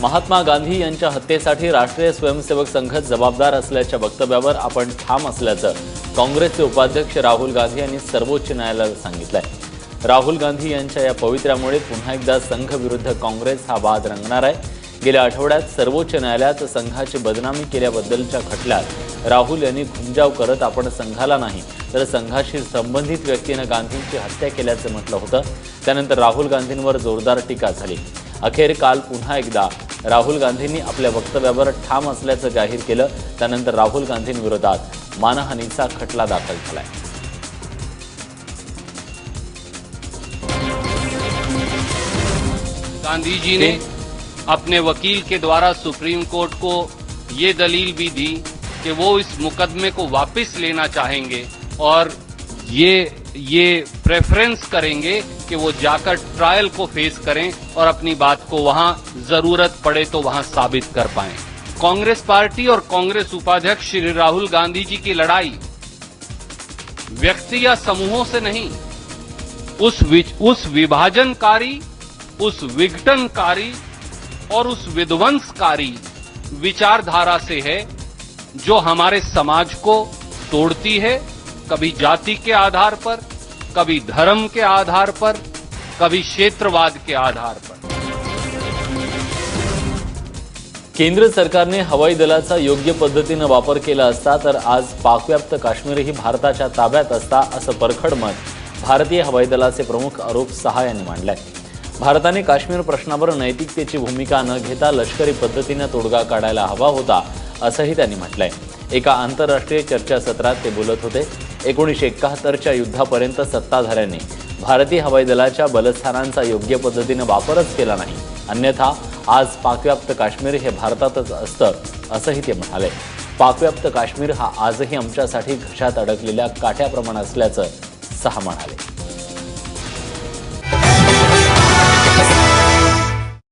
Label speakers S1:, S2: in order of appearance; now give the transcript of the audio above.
S1: महात्मा गांधी यांच्या हत्येसाठी राष्ट्रीय स्वयंसेवक संघ जबाबदार असल्याच्या वक्तव्यावर आपण ठाम असल्याचं काँग्रेसचे उपाध्यक्ष राहुल गांधी यांनी सर्वोच्च न्यायालयाला सांगितलंय. राहुल गांधी यांच्या या पवित्र्यामुळे पुन्हा एकदा संघ विरुद्ध काँग्रेस हा वाद रंगणार आहे. गेल्या आठवड्यात सर्वोच्च न्यायालयात संघाची बदनामी केल्याबद्दलच्या खटल्यात राहुल यांनी घुमजाव करत आपण संघाला नाही तर संघाशी संबंधित व्यक्तीनं गांधींची हत्या केल्याचं म्हटलं होतं. त्यानंतर राहुल गांधींवर जोरदार टीका झाली. अखेर काल पुन्हा एकदा राहुल गांधींनी आपल्या वक्तव्यावर ठाम असल्याचं जाहीर केलं. त्यानंतर राहुल गांधींविरोधात मानहानीचा खटला दाखल झालाय.
S2: गांधी जी ने अपने वकील के द्वारा सुप्रीम कोर्ट को ये दलील भी दी कि वो इस मुकदमे को वापस लेना चाहेंगे और ये ये प्रेफरेंस करेंगे कि वो जाकर ट्रायल को फेस करें और अपनी बात को वहाँ ज़रूरत पड़े तो वहाँ साबित कर पाए। कांग्रेस पार्टी और कांग्रेस उपाध्यक्ष श्री राहुल गांधी जी की लड़ाई व्यक्ति या समूहों से नहीं, उस उस विभाजनकारी, उस विघटनकारी और उस विध्वंसकारी विचारधारा से है जो हमारे समाज को तोड़ती है, कभी जाति के आधार पर, कभी धर्म के आधार पर कभी क्षेत्रवाद के आधार पर।
S1: केंद्र सरकारने हवाई दलाचा योग्य पद्धतीनं वापर केला असता तर आज पाकव्याप्त काश्मीरही भारताच्या ताब्यात असता असं परखड मत भारतीय हवाई दलाचे प्रमुख अरूप सहा यांनी मांडलाय. भारताने काश्मीर प्रश्नावर नैतिकतेची भूमिका न घेता लष्करी पद्धतीनं तोडगा काढायला हवा होता असंही त्यांनी म्हटलंय. एका आंतरराष्ट्रीय चर्चासत्रात ते बोलत होते. एकोणीसशे एकाहत्तरच्या युद्धापर्यंत सत्ताधाऱ्यांनी भारतीय हवाई दलाच्या बलस्थानांचा योग्य पद्धतीनं वापरच केला नाही. अन्यथा आज पाकव्याप्त काश्मीर हे भारतातच असतं असंही ते म्हणाले. पाकव्याप्त काश्मीर हा आजही आमच्यासाठी घशात अडकलेल्या काठ्याप्रमाणे असल्याचं सहा म्हणाले.